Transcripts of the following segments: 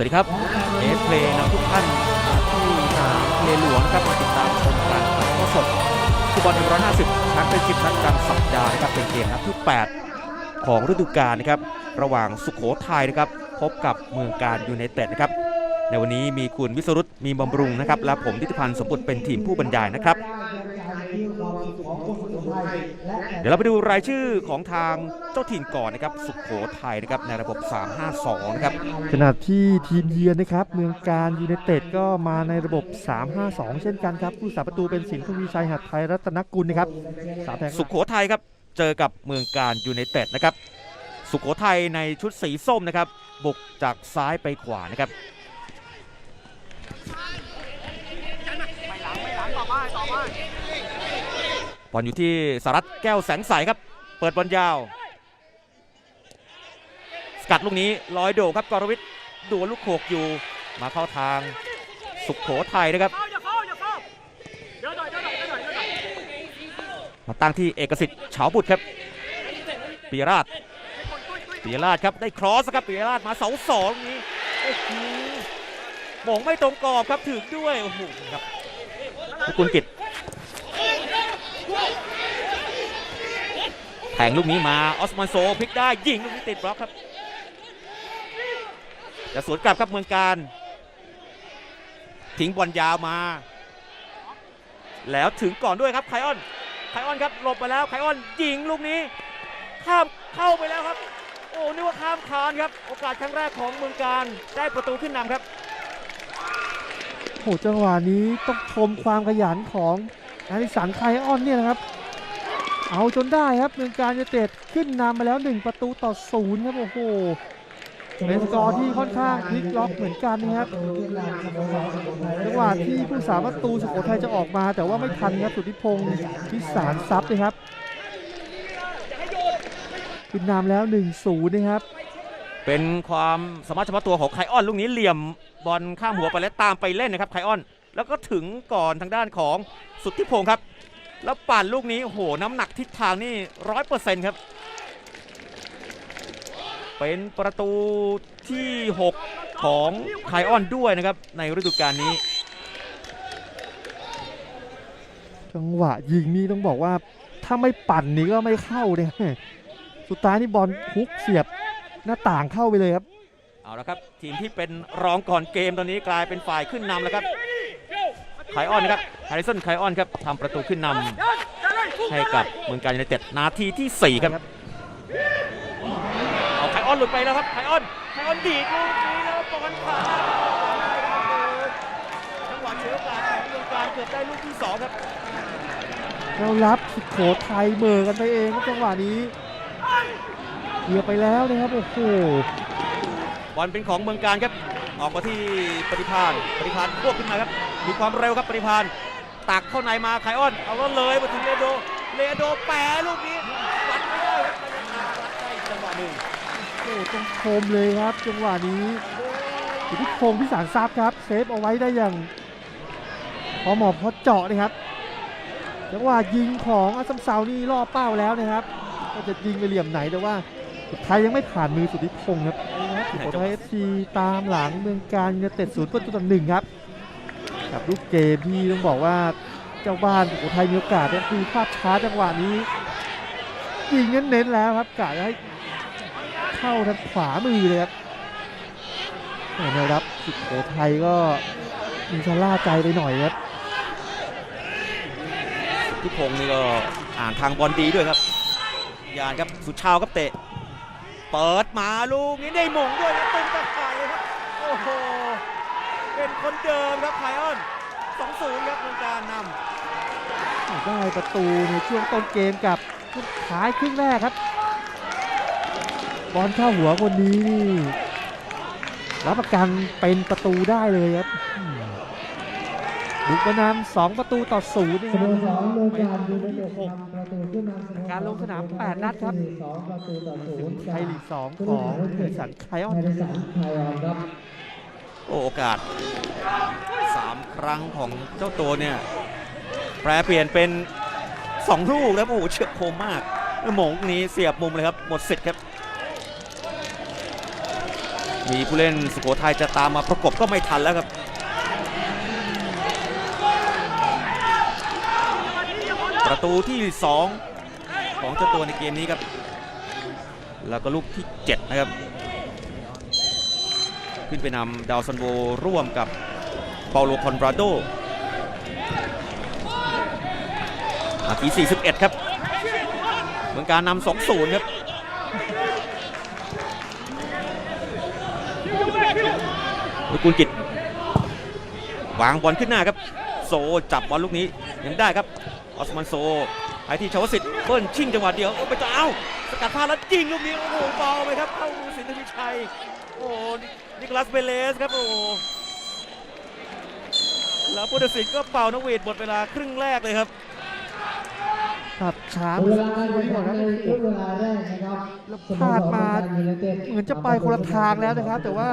วัสดีครับเอฟเพลนำทุกท่านที่สนามเพลหลวงนะครับมาติดตามชมการถ่ายทอดสดฟุตบอล150นัดเป็นชิปนัดกลางสัปดาห์นะครับเป็นเกมนัดที่ 8 ของฤดูกาลนะครับระหว่างสุขโขทัยนะครับพบกับเมืองการยูไนเต็ดนะครับในวันนี้มีคุณวิสรุตมีบำรุงนะครับและผมทิติพันธ์สมบุตรเป็นทีมผู้บรรยายนะครับ เดี๋ยวเราไปดูรายชื่อของทางเจ้าถิ่นก่อนนะครับ สุขโขทัยนะครับในระบบ 352 นะครับ ขณะที่ทีมเยือนนะครับ เมืองการยูไนเต็ดก็มาในระบบ 3-5-2 เช่นกันครับ ผู้สาประตูเป็นสินทวีชัยหัดไทยรัตนกุลนะครับสามแทงสุขโขทัยครับ เจอกับเมืองการยูไนเต็ดนะครับ สุขโขทัยในชุดสีส้มนะครับ บุกจากซ้ายไปขวานะครับ บอลอยู่ที่สารัตแก้วแสงใสครับ เปิดบอลยาว สกัดลูกนี้ลอยโด่ครับกรวิทย์ดวลลูกโขกอยู่มาเข้าทางสุขโขทัยนะครับมาตั้งที่เอกสิทธิ์เฉาบุตรครับปียราชปียราชครับได้ครอสครับปียราชมาเสาสองนี้โอ้โหหมงไม่ตรงกรอบครับถึงด้วยโอ้โหครับทุกุลกิจแท งลูกนี้มาออสมานโซพลิกได้ยิงลูกนี้ติดบล็อกครับจะสวนกลับครับเมืองการ ทิ้งบอลยาวมา แล้วถึงก่อนด้วยครับไคออนไคออนครับหลบไปแล้วไคออนยิงลูกนี้ ข้ามเข้าไปแล้วครับ โอ้นึกว่าข้ามคานครับ โอกาสครั้งแรกของเมืองการได้ประตูขึ้นนำครับโอ้โหจังหวะนี้ต้องชมความขยันของอาริสันไคออนเนี่ยนะครับ เอาจนได้ครับเมืองการยูเต็ดขึ้นนำมาแล้ว 1 ประตูต่อศูนย์ครับโอ้โหเป็นสกอร์ที่ค่อนข้างพลิกล็อกเหมือนกันนะครับจังหวะที่ผู้สาประตูสุโขทัยจะออกมา แต่ว่าไม่ทันครับสุทธิพงศ์พิสารทรัพย์นะครับขึ้นนำแล้ว1-0นะครับเป็นความสามารถเฉพาะตัวของไคออนลูกนี้เหลี่ยมบอลข้ามหัวไปแล้วตามไปเล่นนะครับไคออน แล้วก็ถึงก่อนทางด้านของสุทธิพงศ์ครับ แล้วปั่นลูกนี้โอ้โหน้ำหนักทิศทางนี่ร้อยเปอร์เซ็นต์ครับ เป็นประตูที่ 6 ของไคออนด้วยนะครับ ในฤดูกาลนี้ จังหวะยิงนี่ต้องบอกว่าถ้าไม่ปั่นนี่ก็ไม่เข้าเนี่ยสุดท้ายนี่บอลฮุกเสียบหน้าต่างเข้าไปเลยครับ เอาละครับ ทีมที่เป็นรองก่อนเกมตอนนี้กลายเป็นฝ่ายขึ้นนำแล้วครับ ไคออนนะครับฮาริสันไคออนครับทำประตูขึ้นนำให้กับเมืองการยูไนเต็ดนาทีที่ 4 ครับเอาไคออนหลุดไปแล้วครับไคออนไคออนดีดลูกนี้แล้วบอลผ่านจังหวะเชื้อโอกาสของเมืองการเกือบได้ลูกที่สองครับแล้วรับสุโขทัยเหมอกันไปเองครับจังหวะนี้เหยียบไปแล้วนะครับโอ้โหบอลเป็นของเมืองการครับ ออกมาที่ปฏิพานปฏิพานควบขึ้นมาครับมีความเร็วครับปฏิพานตักเข้าในมาไคออน เอาแล้วเลยมาถึงเลโดเลโดแปรลูกนี้วัดไม่ได้ครับได้จังหวะหนึ่งโอ้ต้องชมเลยครับ จังหวะนี้สุทธิพงศ์พิสารทรัพย์ครับ เซฟเอาไว้ได้อย่าง พอเหมาะพอเจาะนะครับจังหวะยิงของอัสซัมเซานี่ล่อเป้าแล้วนะครับ ก็จะยิงไปเหลี่ยมไหนแต่ว่าสุดท้ายยังไม่ผ่านมือสุทธิพงศ์ครับ สุโขทัยเอฟซีตามหลังเมืองการยูไนเต็ดศูนย์ประตูต่อหนึ่งครับกับลูกเกมที่ต้องบอกว่าเจ้าบ้านสุโขทัยมีโอกาสเนี่ยคือภาพช้าจังหวะนี้ยิงเน้นๆแล้วครับกะจะให้เข้าทางขวามือเลยครับแหม่แนวรับสุโขทัยก็มีชะล่าใจไปหน่อยครับทุกพงศ์นี่ก็อ่านทางบอลดีด้วยครับยานครับสุชาวครับเตะ เปิดมาลูกนี้ได้มงด้วยครับตุ้มตะข่ายเลยครับ โอ้โห เป็นคนเดิมครับไคออน2-0ครับเมืองการนำได้ประตูในช่วงต้นเกมกับช่วงท้ายครึ่งแรกครับ บอลเข้าหัวคนนี้นี่รับประกันเป็นประตูได้เลยครับ บุกมานำสองประตูต่อศูนย์นะสคโมรับสรเมืองการยูไนเต็ดนำประตูขึ้นนำการลงสนามแปดนัดครับสองประตูต่อศูนย์ไทยลีกสองของเฮสันไคออนในสามไทยออนครับโอ้โอกาส3ครั้งของเจ้าตัวเนี่ย แปรเปลี่ยนเป็น2ลูกแล้วโอ้โหเชือกคมมากแล้วหมงนี้เสียบมุมเลยครับ หมดสิทธิ์ครับ มีผู้เล่นสุโขทัยจะตามมาประกบก็ไม่ทันแล้วครับ ประตูที่ 2 ของเจ้าตัวในเกมนี้ครับ แล้วก็ลูกที่ 7 นะครับ ขึ้นไปนำดาวซันโวร่วมกับเปาโลคอนราโดนาที 41 ครับเหมือนการนำ2-0 ครับวิกุลกิจวางบอลขึ้นหน้าครับ โซจับบอลลูกนี้ยังได้ครับ ออสมันโซไปที่ชาวสิทธิ์เบิ้ลชิงจังหวะเดียวโอ้ไปจะเอาสกัดพลาดแล้วยิงลูกนี้โอ้โหเบาไปครับเข้ามือสินทวิชัยโอ้โหนิโคลัสเบเลสครับโอ้โหแล้วผู้ตัดสินก็เป่านกหวีดหมดเวลาครึ่งแรกเลยครับ ตัดช้าเวเมื่อลาสักคการรู่แข่งนี้ขัก่อนนครับในช่วงเวลาแรกนะครับแล้วพลาดมาเหมือนจะไปคนละทางแล้วนะครับ แต่ว่า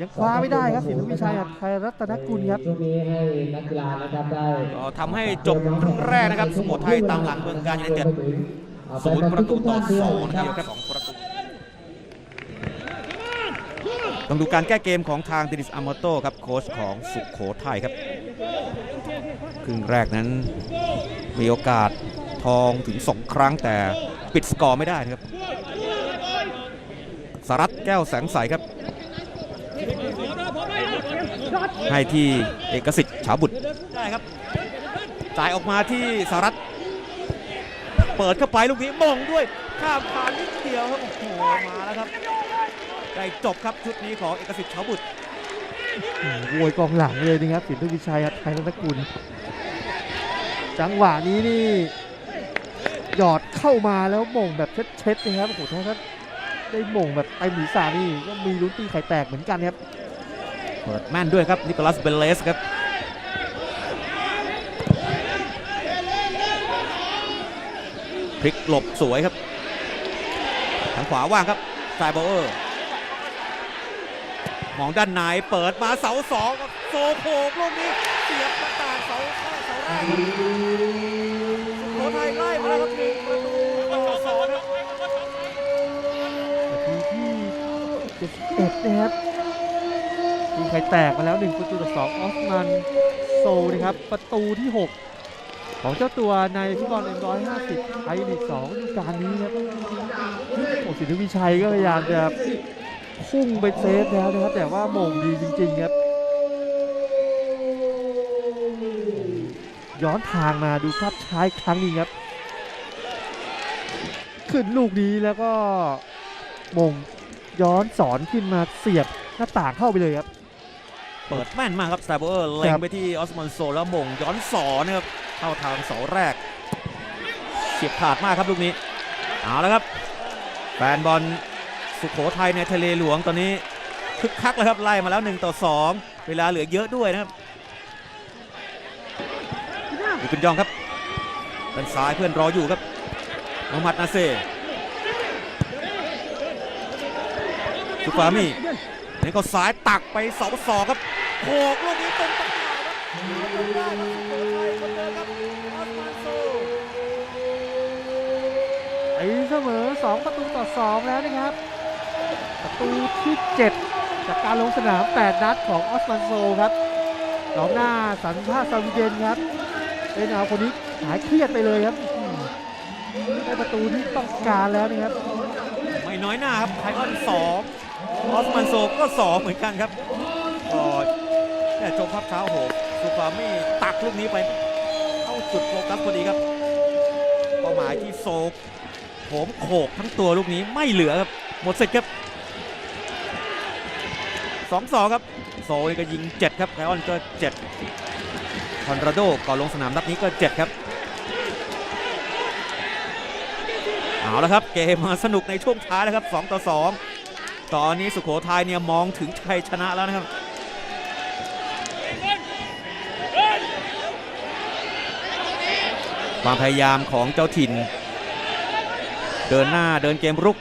ยังคว้าไม่ได้ครับสินทวิชัยอัดไทยรัตนกุลครับช่วงนี้ให้นักกีฬานะครับได้ก็ทำให้จบครึ่งแรกนะครับสุโขทัยตามหลังเมืองการยูไนเต็ดศูนย์ประตูต่อสองนะครับครับสองประตูต้องดูการแก้เกมของทางเดนิสอามาโต้ครับโค้ชของสุขโขทัยครับ ครึ่งแรกนั้นมีโอกาส ทองถึง 2 ครั้งแต่ปิดสกอร์ไม่ได้นะครับสารัตแก้วแสงใสครับ ให้ที่เอกสิทธิ์ฉาบุตรได้ครับจ่ายออกมาที่สารัตเปิดเข้าไปลูกนี้มองด้วยข้ามผ่านนิดเดียวครับโอ้โหมาแล้วครับได้จบครับชุดนี้ของเอกสิทธิ์ฉาบุตรโอ้โหโวยกองหลังเลยนะครับสินทวิชัยอัดไทยรัตนกุลจังหวะนี้นี่ หยอดเข้ามาแล้วมงแบบเช็ดๆนะครับโอ้โหถ้าถ้าได้มงแบบเต็มศีรษะนี่ก็มีลุ้นตีไข่แตกเหมือนกันครับเปิดแม่นด้วยครับนิโคลัสเบลเลสครับพลิกหลบสวยครับ ทางขวาว่างครับไซบอร์มองด้านในเปิดมาเสาสองโซโผกลูกนี้เสียบต่างเสาข้าเสาแรก ที่71นะครับทีมไข่แตกมาแล้ว 1 ประตูต่อ2ออสมันโซนะครับ ประตูที่ 6 ของเจ้าตัวในฟุตบอล M150 ไทยลีก2ฤดูกาลนี้ครับโอ้สิทธิวิชัยก็พยายามจะพุ่งไปเซฟแล้วนะครับ แต่ว่าโมงดีจริง ๆ ครับ ย้อนทางมาดูภาพช้าอีกครั้งนึงครับ ขึ้นลูกนี้แล้วก็มง ย้อนสอนขึ้นมาเสียบหน้าต่างเข้าไปเลยครับ เปิดแม่นมากครับสไตเบอร์เล็งไปที่ออสมอนโซแล้วมงย้อนสอนนะครับเข้าทางเสาแรกเฉียบขาดมากครับลูกนี้เอาแล้วครับแฟนบอลสุโขทัยในทะเลหลวงตอนนี้คึกคักเลยครับไล่มาแล้ว1ต่อ2 เวลาเหลือเยอะด้วยนะครับดูคุณยองครับด้านซ้ายเพื่อนรออยู่ครับมูฮัมหมัดนาเซ สุฟามีนี่ก็ซ้ายตักไปเสาสองครับโขกลูกนี้ตรงตะข่ายครับทำได้ครับสุโขทัยคนเดิมครับออสมานโซไอ้เสมอ 2 ประตูต่อ 2 แล้วนะครับ ประตูที่ 7 จากการลงสนาม 8 นัดของออสมันโซครับกองหน้าสันพาสวีเดนครับเป็นเอาคนนี้หายเครียดไปเลยครับอืมได้ประตูที่ต้องการแล้วนะครับ ไม่น้อยหน้าครับไทออนส ออสมันโซก็สองเหมือนกันครับก็แต่ชมภาพเช้าโหสุฟามี่ตักลูกนี้ไปเข้าจุดโฟกัสพอดีครับเป้าหมายที่โซกโหมโขกทั้งตัวลูกนี้ไม่เหลือครับหมดสิทธิ์ครับสองสองครับโซนี่ก็ยิง7ครับไทออนก็7คอนราโดก่อนลงสนามนัดนี้ก็7ครับเอาละครับเกมมาสนุกในช่วงท้ายแล้วครับ 2 ต่อ 2 ตอนนี้สุโขทัยเนี่ยมองถึงชัยชนะแล้วนะครับความพยายามของเจ้าถิ่น เดินหน้าเดินเกมรุก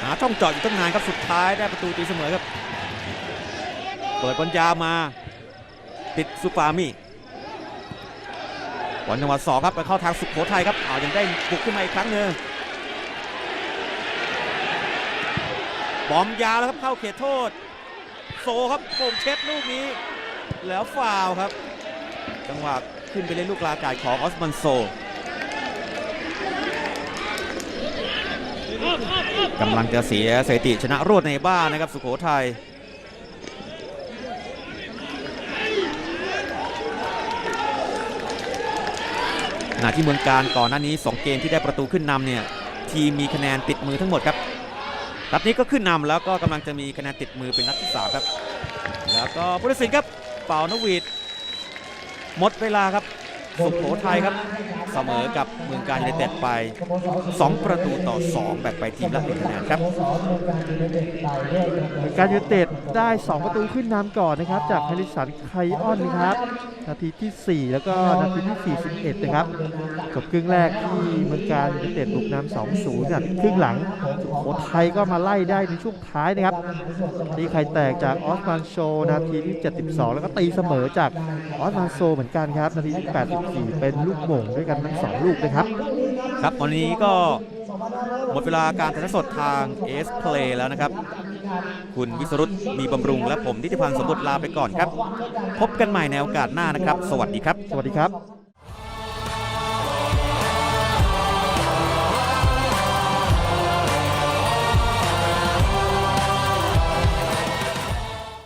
หาช่องเจาะอยู่ตั้งนานครับสุดท้ายได้ประตูตีเสมอครับ เปิดบอลยามา ติดสุฟามีบอลจังหวะสองครับไปเข้าทางสุโขทัยครับเอายังได้บุกขึ้นมาอีกครั้งหนึ่ง บอมยาวแล้วครับเข้าเขตโทษ โซครับโป่งเช็ดลูกนี้ แล้วฟาวครับ จังหวะขึ้นไปเล่นลูกลาการของออสมันโซกำลังจะเสียสถิติชนะรวดในบ้านนะครับสุโขทัยขณะที่เมืองการก่อนหน้านี้ 2 เกมที่ได้ประตูขึ้นนำเนี่ย ทีมมีคะแนนติดมือทั้งหมดครับ นัดนี้ก็ขึ้นนำแล้วก็กำลังจะมีคะแนนติดมือเป็นนัดที่3ครับ แล้วก็ผู้ตัดสินครับเป่านกหวีดหมดเวลาครับ สุโขทัยครับ เสมอกับเมืองการยูไนเต็ดไป 2 ประตูต่อ 2 แบ่งไปทีมละ1คะแนนครับมือการยูไนเต็ดได้ 2 ประตูขึ้นนำก่อนนะครับ จากแฮริสันไคออนนะครับนาทีที่ 4 แล้วก็นาทีที่ 41 นะครับจบครึ่งแรกที่เมืองการยูไนเต็ดบุกนำ2-0นาทีครึ่งหลังสุโขทัยก็มาไล่ได้ในช่วงท้ายนะครับตีไข่แตกจากออสมานโช นาทีที่ 72 แล้วก็ตีเสมอจากออสมานโซเหมือนกันครับ นาทีที่84เป็นลูกหม่งด้วยกันทั้ง 2 ลูกนะครับ ครับวันนี้ก็หมดเวลาการถ่ายทอดสดทางเอสเพลแล้วนะครับ คุณวิสรุตมีบำรุงและผมทิติพันธ์สมบุตรลาไปก่อนครับ พบกันใหม่ในโอกาสหน้านะครับ สวัสดีครับ สวัสดีครับ